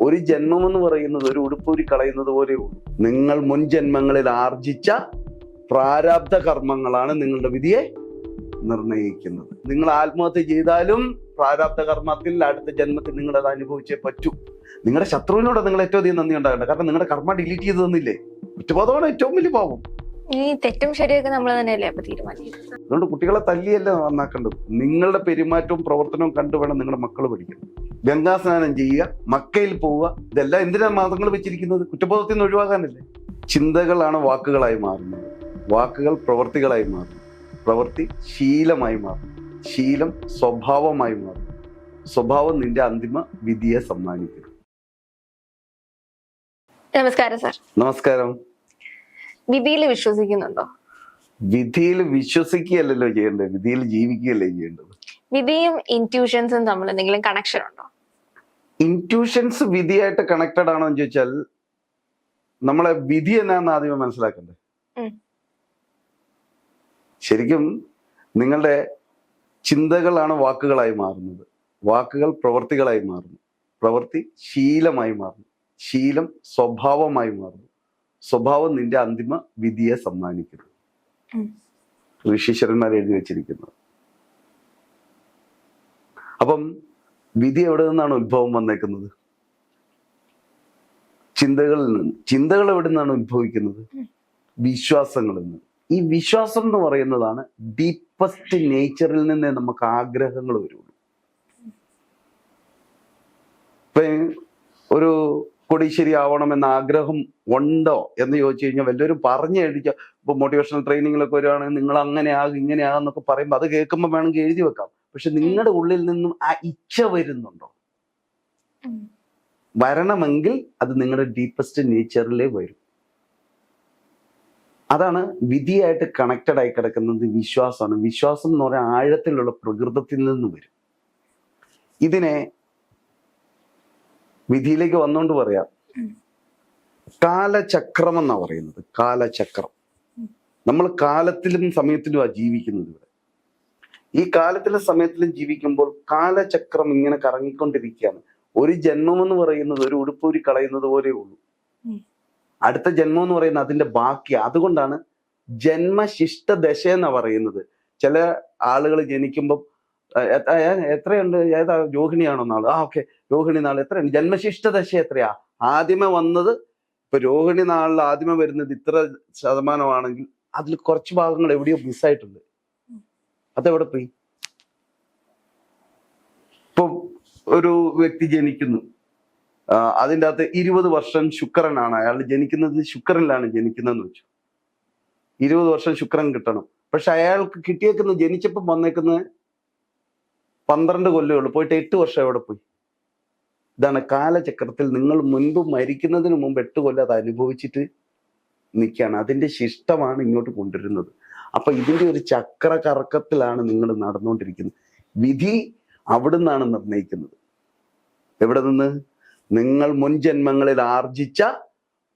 ഒരു ജന്മം എന്ന് പറയുന്നത് ഒരു ഉടുപ്പൂരി കളയുന്നത് പോലെ നിങ്ങൾ മുൻ ജന്മങ്ങളിൽ ആർജിച്ച പ്രാരാബ്ധ കർമ്മങ്ങളാണ് നിങ്ങളുടെ വിധിയെ നിർണയിക്കുന്നത്. നിങ്ങൾ ആത്മഹത്യ ചെയ്താലും പ്രാരാബ്ധ കർമ്മത്തിൽ അടുത്ത ജന്മത്തിൽ നിങ്ങൾ അത് അനുഭവിച്ചേ പറ്റൂ. നിങ്ങളുടെ ശത്രുവിനോട് നിങ്ങൾ ഏറ്റവും അധികം നന്ദി ഉണ്ടാകണ്ട. കാരണം നിങ്ങളുടെ കർമ്മ ഡിലീറ്റ് ചെയ്ത് തന്നില്ലേ? കുറ്റബോധമാണ് ഏറ്റവും വലിയ പാവം ഈ തെറ്റും ശരിയൊക്കെ നമ്മൾ തന്നെയല്ലേ അപ്പൊ തീരുമാനിക്കുന്നത്? അതുകൊണ്ട് കുട്ടികളെ തല്ലിയല്ല നന്നാക്കേണ്ടത്? നിങ്ങളുടെ പെരുമാറ്റവും പ്രവർത്തനവും കണ്ടു വേണം നിങ്ങളുടെ മക്കൾ പഠിക്കണം ഗംഗാ സ്നാനം ചെയ്യുക മക്കയിൽ പോവുക ഇതെല്ലാം എന്തിനാണ് മതങ്ങൾ വെച്ചിരിക്കുന്നത്? കുറ്റബോധത്തിൽ നിന്ന് ഒഴിവാക്കാനല്ലേ ചിന്തകളാണ് വാക്കുകളായി മാറുന്നത്. വാക്കുകൾ പ്രവർത്തികളായി മാറുന്നു. പ്രവൃത്തി ശീലമായി മാറുന്നു. ശീലം സ്വഭാവമായി മാറുന്നു. സ്വഭാവം നിന്റെ അന്തിമ വിധിയെ സമ്മാനിക്കുന്നു. നമസ്കാരം സാർ. നമസ്കാരം. വിധിയിൽ വിശ്വസിക്കുന്നുണ്ടോ? വിധിയിൽ വിശ്വസിക്കുകയല്ലല്ലോ ചെയ്യേണ്ടത്. വിധിയിൽ ജീവിക്കുകയല്ലേ ചെയ്യേണ്ടത്. വിധിയും ഇന്റ്യൂഷൻസും തമ്മിൽ എന്തെങ്കിലും കണക്ഷൻ ഉണ്ടോ? ഇന്റ്യൂഷൻസ് വിധിയായിട്ട് കണക്റ്റഡ് ആണോ എന്ന് ചോദിച്ചാൽ നമ്മളെ വിധി എന്നാന്ന് ആദ്യമേ മനസ്സിലാക്കണ്ടേ ശരിക്കും നിങ്ങളുടെ ചിന്തകളാണ് വാക്കുകളായി മാറുന്നത്. വാക്കുകൾ പ്രവൃത്തികളായി മാറുന്നു. പ്രവൃത്തി ശീലമായി മാറുന്നു. ശീലം സ്വഭാവമായി മാറുന്നു. സ്വഭാവം നിന്റെ അന്തിമ വിധിയെ സമ്മാനിക്കുന്നു. ഋഷീശ്വരന്മാർ എഴുതി വെച്ചിരിക്കുന്നത്. അപ്പം വിധി എവിടെ നിന്നാണ് ഉത്ഭവം വന്നേക്കുന്നത്? ചിന്തകളിൽ നിന്ന്. ചിന്തകൾ എവിടെ നിന്നാണ് ഉത്ഭവിക്കുന്നത്? വിശ്വാസങ്ങളിൽ നിന്ന്. ഈ വിശ്വാസം എന്ന് പറയുന്നതാണ് ഡീപ്പസ്റ്റ് നേച്ചറിൽ നിന്നേ നമുക്ക് ആഗ്രഹങ്ങൾ വരുള്ളൂ ഇപ്പൊ ഒരു കൊടീശ്ശേരി ആവണമെന്ന ആഗ്രഹം ഉണ്ടോ എന്ന് ചോദിച്ചു കഴിഞ്ഞാൽ വല്ലവരും പറഞ്ഞു എഴുതിക്കുക ഇപ്പൊ മോട്ടിവേഷണൽ ട്രെയിനിങ്ങിലൊക്കെ വരുവാണെങ്കിൽ നിങ്ങൾ അങ്ങനെ ആകും ഇങ്ങനെ ആകുന്നൊക്കെ പറയുമ്പോൾ അത് കേൾക്കുമ്പോൾ വേണമെങ്കിൽ എഴുതി വെക്കാം. പക്ഷെ നിങ്ങളുടെ ഉള്ളിൽ നിന്നും ആ ഇച്ഛ വരുന്നുണ്ടോ? വരണമെങ്കിൽ അത് നിങ്ങളുടെ ഡീപ്പസ്റ്റ് നേച്ചറിലേ വരും. അതാണ് വിധിയായിട്ട് കണക്റ്റഡ് ആയി കിടക്കുന്നത് വിശ്വാസമാണ്. വിശ്വാസം എന്ന് പറയുന്ന ആഴത്തിലുള്ള പ്രകൃതത്തിൽ നിന്ന് വരും. ഇതിനെ വിധിയിലേക്ക് വന്നുകൊണ്ട് പറയാം. കാലചക്രം എന്നാ പറയുന്നത്. കാലചക്രം. നമ്മൾ കാലത്തിലും സമയത്തിലും ആ ജീവിക്കുന്നത് ഇവിടെ. ഈ കാലത്തിലും സമയത്തിലും ജീവിക്കുമ്പോൾ കാലചക്രം ഇങ്ങനെ കറങ്ങിക്കൊണ്ടിരിക്കുകയാണ്. ഒരു ജന്മം എന്ന് പറയുന്നത് ഒരു ഉടുപ്പൂരി കളയുന്നത് പോലെ ഉള്ളൂ. അടുത്ത ജന്മം എന്ന് പറയുന്നത് അതിന്റെ ബാക്കി. അതുകൊണ്ടാണ് ജന്മശിഷ്ട ദശ എന്നാ പറയുന്നത്. ചില ആളുകൾ ജനിക്കുമ്പോൾ എത്രയുണ്ട്? ഏതാ? രോഹിണിയാണോ നാൾ? ആ ഓക്കെ. രോഹിണി നാൾ എത്രയുണ്ട്? ജന്മശിഷ്ട ദശ എത്രയാ? ആദ്യമേ വന്നത് ഇപ്പൊ രോഹിണി നാളിൽ ആദ്യമേ വരുന്നത് ഇത്ര ശതമാനമാണെങ്കിൽ അതിൽ കുറച്ച് ഭാഗങ്ങൾ എവിടെയോ മിസ്സായിട്ടുണ്ട് അതെവിടെ പോയി? ഇപ്പൊ ഒരു വ്യക്തി ജനിക്കുന്നു. അതിന്റെ അകത്ത് ഇരുപത് വർഷം ശുക്രനാണ്. അയാൾ ജനിക്കുന്നത് ശുക്രനിലാണ് ജനിക്കുന്നതെന്ന് വെച്ചു. ഇരുപത് വർഷം ശുക്രൻ കിട്ടണം. പക്ഷെ അയാൾക്ക് കിട്ടിയേക്കുന്ന ജനിച്ചപ്പം വന്നേക്കുന്നത് പന്ത്രണ്ട് കൊല്ലമേ ഉള്ളൂ. പോയിട്ട് എട്ട് വർഷം എവിടെ പോയി? ഇതാണ് കാലചക്രത്തിൽ നിങ്ങൾ മുൻപ് മരിക്കുന്നതിന് മുമ്പ് എട്ട് കൊല്ലം അത് അനുഭവിച്ചിട്ട് നിൽക്കുകയാണ്. അതിന്റെ ശിഷ്ടമാണ് ഇങ്ങോട്ട് കൊണ്ടുവരുന്നത്. അപ്പൊ ഇതിന്റെ ഒരു ചക്ര കറക്കത്തിലാണ് നിങ്ങൾ നടന്നുകൊണ്ടിരിക്കുന്നത്. വിധി അവിടുന്നാണ് നിർണയിക്കുന്നത് എവിടെ നിന്ന്? നിങ്ങൾ മുൻ ജന്മങ്ങളിൽ ആർജിച്ച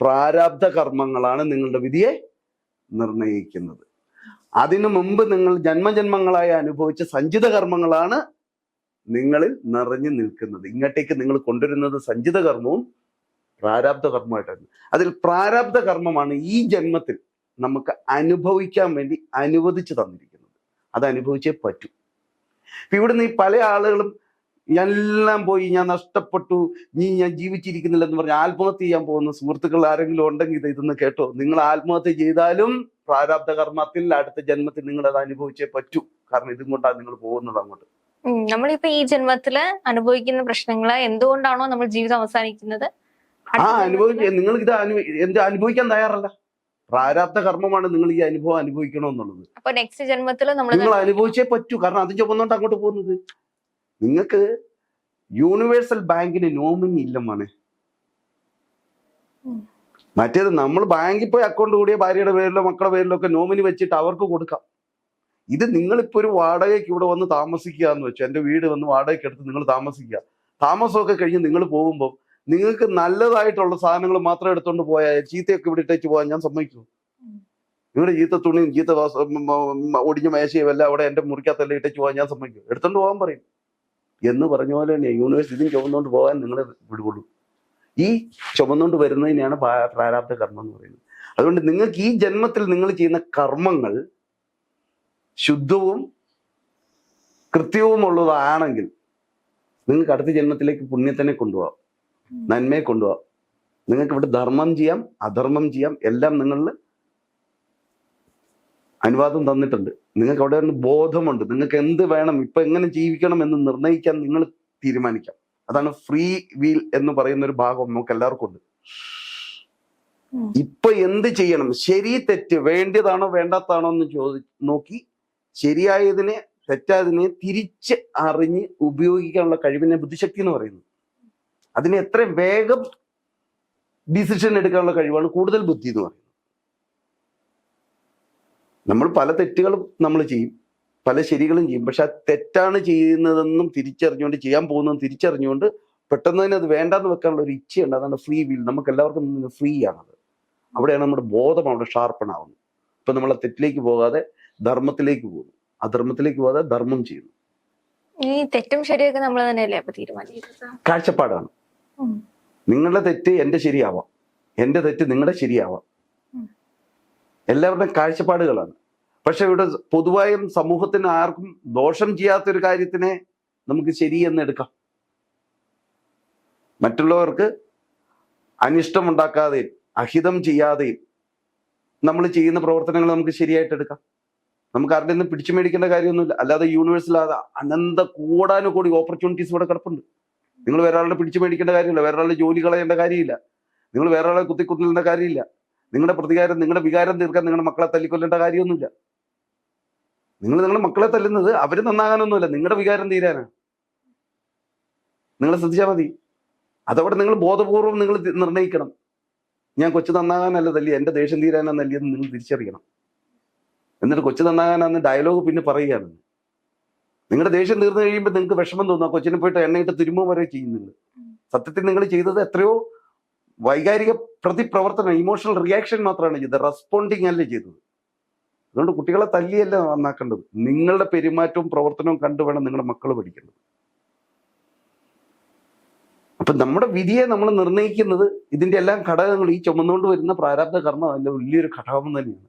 പ്രാരാബ്ധ കർമ്മങ്ങളാണ് നിങ്ങളുടെ വിധിയെ നിർണയിക്കുന്നത് അതിനു മുമ്പ് നിങ്ങൾ ജന്മജന്മങ്ങളായി അനുഭവിച്ച സഞ്ചിത കർമ്മങ്ങളാണ് നിങ്ങളിൽ നിറഞ്ഞു നിൽക്കുന്നത്. ഇങ്ങോട്ടേക്ക് നിങ്ങൾ കൊണ്ടുവരുന്നത് സഞ്ചിത കർമ്മവും പ്രാരാബ്ധ കർമ്മമായിട്ടാണ്. അതിൽ പ്രാരാബ്ധ കർമ്മമാണ് ഈ ജന്മത്തിൽ നമുക്ക് അനുഭവിക്കാൻ വേണ്ടി അനുവദിച്ചു തന്നിരിക്കുന്നത്. അത് അനുഭവിച്ചേ പറ്റൂ. ഇവിടുന്ന് ഈ പല ആളുകളും എല്ലാം പോയി ഞാൻ നഷ്ടപ്പെട്ടു നീ ഞാൻ ജീവിച്ചിരിക്കുന്നില്ല എന്ന് പറഞ്ഞ് ആത്മഹത്യ ചെയ്യാൻ പോകുന്ന സുഹൃത്തുക്കൾ ആരെങ്കിലും ഉണ്ടെങ്കിൽ ഇത് ഇതൊന്ന് കേട്ടോ. നിങ്ങൾ ആത്മഹത്യ ചെയ്താലും പ്രാരാബ്ധ കർമ്മത്തിൽ അടുത്ത ജന്മത്തിൽ നിങ്ങൾ അത് അനുഭവിച്ചേ പറ്റൂ. കാരണം ഇതും കൊണ്ടാണ് നിങ്ങൾ പോകുന്നത് അങ്ങോട്ട്. നമ്മളിപ്പോ ഈ ജന്മത്തിൽ അനുഭവിക്കുന്ന പ്രശ്നങ്ങൾ എന്തുകൊണ്ടാണോ നമ്മൾ ജീവിതം അവസാനിക്കുന്നത്? ആ അടുത്ത നിങ്ങൾ ഇത് എന്ത് അനുഭവിക്കാൻ തയ്യാറല്ല. പ്രാരാബ്ധ കർമ്മമാണ് നിങ്ങൾ ഈ അനുഭവം അനുഭവിക്കണമെന്നുള്ളത് അപ്പൊ നെക്സ്റ്റ് ജന്മത്തിൽ നമ്മൾ നിങ്ങൾ അനുഭവിച്ചേ പറ്റൂ. കാരണം അത് ചുമന്നോണ്ട് അങ്ങോട്ട് പോകുന്നത്. നിങ്ങൾക്ക് യൂണിവേഴ്സൽ ബാങ്കിന് നോമിനി ഇല്ല മോനെ മറ്റേത് നമ്മൾ ബാങ്കിൽ പോയി അക്കൗണ്ട് കൂടിയ ഭാര്യയുടെ പേരിലോ മക്കളുടെ പേരിലോ ഒക്കെ നോമിനി വെച്ചിട്ട് അവർക്ക് കൊടുക്കാം. ഇത് നിങ്ങളിപ്പോ ഒരു വാടകയ്ക്ക് ഇവിടെ വന്ന് താമസിക്കുക എന്ന് എന്റെ വീട് വന്ന് വാടകയ്ക്ക് എടുത്ത് നിങ്ങൾ താമസിക്കുക. താമസമൊക്കെ കഴിഞ്ഞ് നിങ്ങൾ പോകുമ്പോൾ നിങ്ങൾക്ക് നല്ലതായിട്ടുള്ള സാധനങ്ങൾ മാത്രം എടുത്തുകൊണ്ട് പോയാൽ ചീത്തയൊക്കെ ഇവിടെ ഇട്ടേച്ച് പോകാൻ ഞാൻ ഇവിടെ നിങ്ങളുടെ ചീത്ത തുണിയും ചീത്ത ഒടിഞ്ഞ മേശയും എല്ലാം അവിടെ എന്റെ മുറിക്കകത്തെല്ലാം ഇട്ടേച്ച് പോകാൻ ഞാൻ സമ്മതിക്കും എടുത്തോണ്ട് പോകാൻ പറയും. എന്ന് പറഞ്ഞ പോലെ തന്നെ യൂണിവേഴ്സിറ്റിയും ചുമന്നുകൊണ്ട് പോകാൻ നിങ്ങളെ വിടുകയുള്ളൂ ഈ ചുമന്നുകൊണ്ട് വരുന്നതിനെയാണ് പ്രാ- പ്രാരാബ്ധ കർമ്മം എന്ന് പറയുന്നത്. അതുകൊണ്ട് നിങ്ങൾക്ക് ഈ ജന്മത്തിൽ നിങ്ങൾ ചെയ്യുന്ന കർമ്മങ്ങൾ ശുദ്ധവും കൃത്യവുമുള്ളതാണെങ്കിൽ നിങ്ങൾക്ക് അടുത്ത ജന്മത്തിലേക്ക് പുണ്യത്തിനെ കൊണ്ടുപോകാം നന്മയെ കൊണ്ടുപോകാം നിങ്ങൾക്ക് ഇവിടെ ധർമ്മം ചെയ്യാം അധർമ്മം ചെയ്യാം എല്ലാം നിങ്ങളിൽ അനുവാദം തന്നിട്ടുണ്ട്. നിങ്ങൾക്ക് അവിടെ ഒരു ബോധമുണ്ട്. നിങ്ങൾക്ക് എന്ത് വേണം ഇപ്പൊ എങ്ങനെ ജീവിക്കണം എന്ന് നിർണയിക്കാൻ നിങ്ങൾ തീരുമാനിക്കാം. അതാണ് ഫ്രീ വീൽ എന്ന് പറയുന്ന ഒരു ഭാഗം നമുക്ക് എല്ലാവർക്കും ഉണ്ട്. ഇപ്പൊ എന്ത് ചെയ്യണം? ശരി തെറ്റ് വേണ്ടതാണോ വേണ്ടാത്താണോ എന്ന് ചോദി നോക്കി ശരിയായതിനെ തെറ്റായതിനെ തിരിച്ച് അറിഞ്ഞ് ഉപയോഗിക്കാനുള്ള കഴിവിനെ ബുദ്ധിശക്തി എന്ന് പറയുന്നു. അതിനെ എത്ര വേഗം ഡിസിഷൻ എടുക്കാനുള്ള കഴിവാണ് കൂടുതൽ ബുദ്ധി എന്ന് പറയുന്നത്. നമ്മൾ പല തെറ്റുകളും നമ്മൾ ചെയ്യും പല ശരികളും ചെയ്യും. പക്ഷെ ആ തെറ്റാണ് ചെയ്യുന്നതെന്നും തിരിച്ചറിഞ്ഞുകൊണ്ട് ചെയ്യാൻ പോകുന്നതും തിരിച്ചറിഞ്ഞുകൊണ്ട് പെട്ടെന്ന് തന്നെ അത് വേണ്ടാന്ന് വെക്കാനുള്ള ഒരു ഇച്ഛയുണ്ട്. അതാണ് ഫ്രീ വിൽ നമുക്ക് എല്ലാവർക്കും ഫ്രീ ആണത്. അവിടെയാണ് നമ്മുടെ ബോധം അവിടെ ഷാർപ്പൺ ആവുന്നത്. ഇപ്പൊ നമ്മൾ തെറ്റിലേക്ക് പോകാതെ ധർമ്മത്തിലേക്ക് പോകുന്നു. അധർമ്മത്തിലേക്ക് പോകാതെ ധർമ്മം ചെയ്യുന്നു. ഈ തെറ്റും ശരിയൊക്കെ നമ്മൾ തന്നെയല്ലേ അപ്പൊ തീരുമാനിക്കുന്നത് കാഴ്ചപ്പാടാണ്. നിങ്ങളുടെ തെറ്റ് എന്റെ ശരിയാവാം. എന്റെ തെറ്റ് നിങ്ങളുടെ ശരിയാവാം. എല്ലാവരുടെയും കാഴ്ചപ്പാടുകളാണ്. പക്ഷെ ഇവിടെ പൊതുവായും സമൂഹത്തിന് ആർക്കും ദോഷം ചെയ്യാത്ത ഒരു കാര്യത്തിനെ നമുക്ക് ശരി എന്ന് എടുക്കാം. മറ്റുള്ളവർക്ക് അനിഷ്ടമുണ്ടാക്കാതെയും അഹിതം ചെയ്യാതെയും നമ്മൾ ചെയ്യുന്ന പ്രവർത്തനങ്ങൾ നമുക്ക് ശരിയായിട്ട് എടുക്കാം. നമുക്ക് ആരുടെ നിന്ന് പിടിച്ചു മേടിക്കേണ്ട കാര്യമൊന്നുമില്ല. അല്ലാതെ യൂണിവേഴ്സിൽ അനന്ത കൂടാനും കൂടി ഓപ്പർച്യൂണിറ്റീസ് ഇവിടെ കിടപ്പുണ്ട്. നിങ്ങൾ വേറെ ആളുടെ പിടിച്ചു മേടിക്കേണ്ട കാര്യമില്ല. വേറെ ആളുടെ ജോലി കളയേണ്ട കാര്യമില്ല. നിങ്ങൾ വേറെ ആളെ കുത്തിക്കുത്തേണ്ട കാര്യമില്ല. നിങ്ങളുടെ പ്രതികാരം നിങ്ങളുടെ വികാരം തീർക്കാൻ നിങ്ങളുടെ മക്കളെ തല്ലിക്കൊല്ലേണ്ട കാര്യമൊന്നുമില്ല. നിങ്ങൾ നിങ്ങളുടെ മക്കളെ തല്ലുന്നത് അവർ നന്നാകാനൊന്നുമില്ല. നിങ്ങളുടെ വികാരം തീരാനാണ് നിങ്ങൾ ശ്രദ്ധിച്ചാൽ മതി. അതവിടെ നിങ്ങൾ ബോധപൂർവം നിങ്ങൾ നിർണയിക്കണം ഞാൻ കൊച്ചു നന്നാകാനല്ല തല്ലി എന്റെ ദേഷ്യം തീരാനാണ് തല്ലിയെന്ന് നിങ്ങൾ തിരിച്ചറിയണം. എന്നിട്ട് കൊച്ചു നന്നാകാനാന്ന് ഡയലോഗ് പിന്നെ പറയുകയാണ്. നിങ്ങളുടെ ദേഷ്യം തീർന്നു കഴിയുമ്പോൾ നിങ്ങൾക്ക് വിഷമം തോന്നുക കൊച്ചിനെ പോയിട്ട് എണ്ണയിട്ട് തിരുമ്പോ വരെ ചെയ്യുന്നുണ്ട്. സത്യത്തിൽ നിങ്ങൾ ചെയ്തത് എത്രയോ വൈകാരിക പ്രതിപ്രവർത്തനം ഇമോഷണൽ റിയാക്ഷൻ മാത്രമാണ് ചെയ്തത്. റെസ്പോണ്ടിങ് അല്ലേ ചെയ്തത്. അതുകൊണ്ട് കുട്ടികളെ തല്ലിയല്ല നന്നാക്കേണ്ടത്. നിങ്ങളുടെ പെരുമാറ്റവും പ്രവർത്തനവും കണ്ടു വേണം നിങ്ങളുടെ മക്കൾ പഠിക്കേണ്ടത്. അപ്പൊ നമ്മുടെ വിധിയെ നമ്മൾ നിർണയിക്കുന്നത് ഇതിന്റെ എല്ലാം ഘടകങ്ങൾ ഈ ചുമന്നുകൊണ്ട് വരുന്ന പ്രാരാബ്ധ കർമ്മം അതിന്റെ വലിയൊരു ഘടകം തന്നെയാണ്.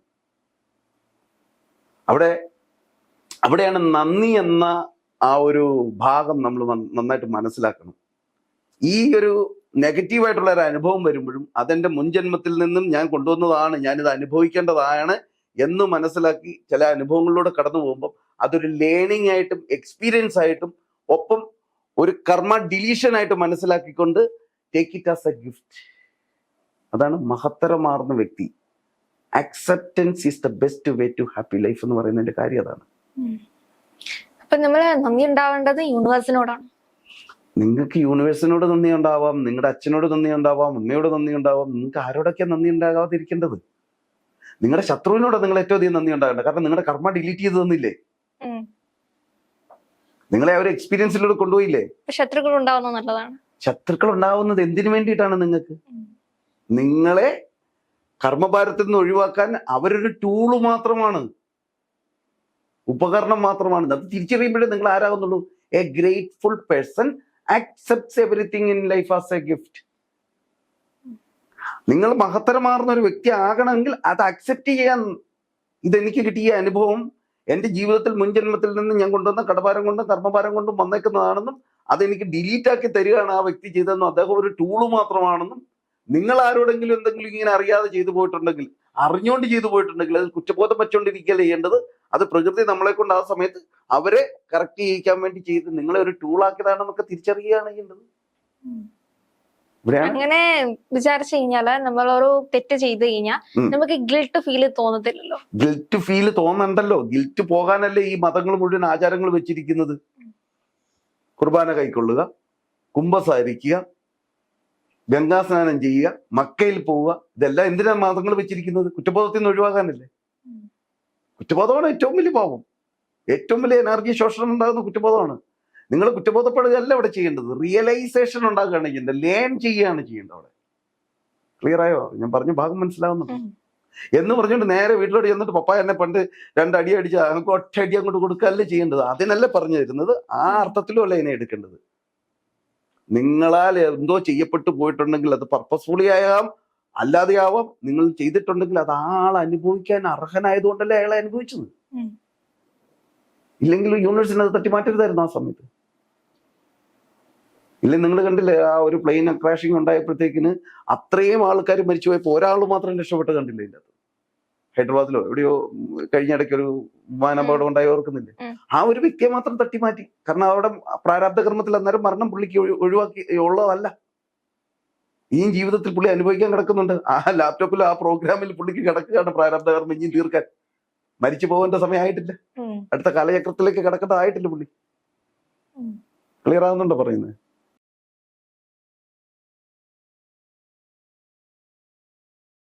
അവിടെ അവിടെയാണ് നന്ദി എന്ന ആ ഒരു ഭാഗം നമ്മൾ നന്നായിട്ട് മനസ്സിലാക്കണം. ഈ ഒരു നെഗറ്റീവായിട്ടുള്ള ഒരു അനുഭവം വരുമ്പോഴും അതെന്റെ മുൻജന്മത്തിൽ നിന്നും ഞാൻ കൊണ്ടുവന്നതാണ് ഞാനിത് അനുഭവിക്കേണ്ടതാണ് എന്ന് മനസ്സിലാക്കി ചില അനുഭവങ്ങളിലൂടെ കടന്നു പോകുമ്പോൾ അതൊരു ലേണിംഗ് ആയിട്ടും എക്സ്പീരിയൻസ് ആയിട്ടും ഒപ്പം ഒരു കർമ്മ ഡിലീഷൻ ആയിട്ട് മനസ്സിലാക്കിക്കൊണ്ട് take it as a gift അതാണ് മഹത്തരമാർന്ന വ്യക്തി. Acceptance is the best way to happy life എന്ന് പറയുന്നതിന്റെ കാര്യം അതാണ്. അപ്പൊ നമ്മൾ നന്ദി ഉണ്ടാവേണ്ടത് യൂണിവേഴ്സിനോടാണ് നിങ്ങൾക്ക് യൂണിവേഴ്സിനോട് നന്ദി ഉണ്ടാവാം നിങ്ങളുടെ അച്ഛനോട് നന്ദി ഉണ്ടാവാം അമ്മയോട് നന്ദി ഉണ്ടാവാം നിങ്ങൾക്ക് ആരോടൊക്കെ നന്ദി ഉണ്ടാകാതിരിക്കേണ്ടത്? നിങ്ങളുടെ ശത്രുവിനോട് നിങ്ങൾ ഏറ്റവും അധികം നന്ദി ഉണ്ടാകേണ്ട കാരണം നിങ്ങളുടെ കർമ്മ ഡിലീറ്റ് ചെയ്ത് തന്നില്ലേ? നിങ്ങളെ ആ ഒരു എക്സ്പീരിയൻസിലൂടെ കൊണ്ടുപോയില്ലേ? ശത്രുക്കൾ ഉണ്ടാവുന്നത് നല്ലതാണ്. ശത്രുക്കൾ ഉണ്ടാവുന്നത് എന്തിനു വേണ്ടിയിട്ടാണ് നിങ്ങൾക്ക്? നിങ്ങളെ കർമ്മഭാരത്തിൽ നിന്ന് ഒഴിവാക്കാൻ അവരൊരു ടൂൾ മാത്രമാണ്. ഉപകരണം മാത്രമാണ്. അത് തിരിച്ചറിയുമ്പോഴേ നിങ്ങൾ ആരാകുന്നുള്ളൂ? A grateful person accepts everything in life as a gift നിങ്ങൾ മഹത്തരമാർന്ന ഒരു വ്യക്തി ആകണമെങ്കിൽ അത് അക്സെപ്റ്റ് ചെയ്യാൻ ഇതെനിക്ക് കിട്ടിയ അനുഭവം എന്റെ ജീവിതത്തിൽ മുൻജന്മത്തിൽ നിന്ന് ഞാൻ കൊണ്ടുവന്ന കടഭാരം കൊണ്ടും കർമ്മഭാരം കൊണ്ടും വന്നേക്കുന്നതാണെന്നും അതെനിക്ക് ഡിലീറ്റ് ആക്കി തരികയാണ് ആ വ്യക്തി ചെയ്തതെന്നും അദ്ദേഹം ഒരു ടൂൾ മാത്രമാണെന്നും നിങ്ങൾ ആരോടെങ്കിലും എന്തെങ്കിലും ഇങ്ങനെ അറിയാതെ ചെയ്തു പോയിട്ടുണ്ടെങ്കിൽ അറിഞ്ഞുകൊണ്ട് ചെയ്തു പോയിട്ടുണ്ടെങ്കിൽ അത് കുറ്റബോധം വെച്ചുകൊണ്ടിരിക്കുകയല്ല ചെയ്യേണ്ടത്? അത് പ്രകൃതി നമ്മളെ കൊണ്ട് ആ സമയത്ത് അവരെ കറക്റ്റ് ചെയ്യിക്കാൻ വേണ്ടി ചെയ്ത് നിങ്ങളെ ഒരു ടൂളാക്കിയതാണെന്നൊക്കെ തിരിച്ചറിയുകയാണ് ചെയ്യേണ്ടത്. അങ്ങനെ വിചാരിച്ചു കഴിഞ്ഞാൽ നമ്മളൊരു തെറ്റ് ചെയ്ത് കഴിഞ്ഞാൽ നമുക്ക് ഗിൽട്ട് ഫീൽ തോന്നത്തില്ലല്ലോ. ഗിൽറ്റ് ഫീൽ തോന്നണ്ടല്ലോ. ഗിൽറ്റ് പോകാനല്ലേ ഈ മതങ്ങൾ മുഴുവൻ ആചാരങ്ങൾ വെച്ചിരിക്കുന്നത്? കുർബാന കൈക്കൊള്ളുക കുംഭസാരിക്കുക ഗംഗാസ്നാനം ചെയ്യുക മക്കയിൽ പോവുക ഇതെല്ലാം എന്തിനാണ് മതങ്ങൾ വെച്ചിരിക്കുന്നത്? കുറ്റബോധത്തിൽ നിന്ന് ഒഴിവാകാനല്ലേ? കുറ്റബോധമാണ് ഏറ്റവും വലിയ പാപം. ഏറ്റവും വലിയ എനർജി ശോഷണം ഉണ്ടാകുന്ന കുറ്റബോധമാണ്. നിങ്ങൾ കുറ്റബോധപ്പെടുകയല്ല അവിടെ ചെയ്യേണ്ടത്. റിയലൈസേഷൻ ഉണ്ടാക്കുകയാണ് ചെയ്യേണ്ടത്. ലേൺ ചെയ്യുകയാണ് ചെയ്യേണ്ടത് അവിടെ. ക്ലിയർ ആയോ? ഞാൻ പറഞ്ഞ ഭാഗം മനസ്സിലാവുന്നുണ്ടോ? എന്ന് പറഞ്ഞുകൊണ്ട് നേരെ വീട്ടിലോട്ട് ചെന്നിട്ട് പപ്പ എന്നെ പണ്ട് രണ്ടടി അടിച്ച് അങ്ങോട്ട് ഒറ്റയടി അങ്ങോട്ട് കൊടുക്കല്ലേ ചെയ്യേണ്ടത്. അതിനല്ല പറഞ്ഞു തരുന്നത്? ആ അർത്ഥത്തിലും അല്ല എന്നെ എടുക്കേണ്ടത്. നിങ്ങളാൽ എന്തോ ചെയ്യപ്പെട്ടു പോയിട്ടുണ്ടെങ്കിൽ അത് പർപ്പസ്ഫുള്ളി ആയാം. അല്ലാതെയാവാം. നിങ്ങൾ ചെയ്തിട്ടുണ്ടെങ്കിൽ അത് ആൾ അനുഭവിക്കാൻ അർഹനായതുകൊണ്ടല്ലേ അയാളെ അനുഭവിച്ചത്. ഇല്ലെങ്കിൽ യൂണിവേഴ്സിനെ അത് തട്ടിമാറ്റരുതായിരുന്നു ആ സമയത്ത്. ഇല്ലെങ്കിൽ നിങ്ങൾ കണ്ടില്ലേ ആ ഒരു പ്ലെയിൻ ക്രാഷിംഗ് ഉണ്ടായപ്പോഴത്തേക്കിന് അത്രയും ആൾക്കാർ മരിച്ചു പോയപ്പോൾ ഒരാൾ മാത്രം രക്ഷപ്പെട്ട് കണ്ടില്ല അകത്ത് ഹൈദരാബാദിലോ എവിടെയോ കഴിഞ്ഞ ഇടയ്ക്ക് ഒരു വിമാനാപകടം ഉണ്ടായി ഓർക്കുന്നില്ലേ? ആ ഒരു വ്യക്തിയെ മാത്രം തട്ടിമാറ്റി കാരണം അവിടെ പ്രാരാബ്ധ കർമ്മത്തിൽ അന്നേരം മരണം പുള്ളിക്ക് ഒഴിവാക്കി ഉള്ളതല്ല. ഈ ജീവിതത്തിൽ പുള്ളി അനുഭവിക്കാൻ കിടക്കുന്നുണ്ട്. ആ ലാപ്ടോപ്പിൽ ആ പ്രോഗ്രാമിൽ പുള്ളിക്ക് കിടക്കുകയാണ് പ്രാരാബ്ധ കർമ്മം ഇനിയും തീർക്കാൻ. മരിച്ചു പോകേണ്ട സമയമായിട്ടില്ല. അടുത്ത കാലചക്രത്തിലേക്ക് കിടക്കേണ്ടതായിട്ടില്ല പുള്ളി. ക്ലിയർ ആകുന്നുണ്ടോ പറയുന്നത്?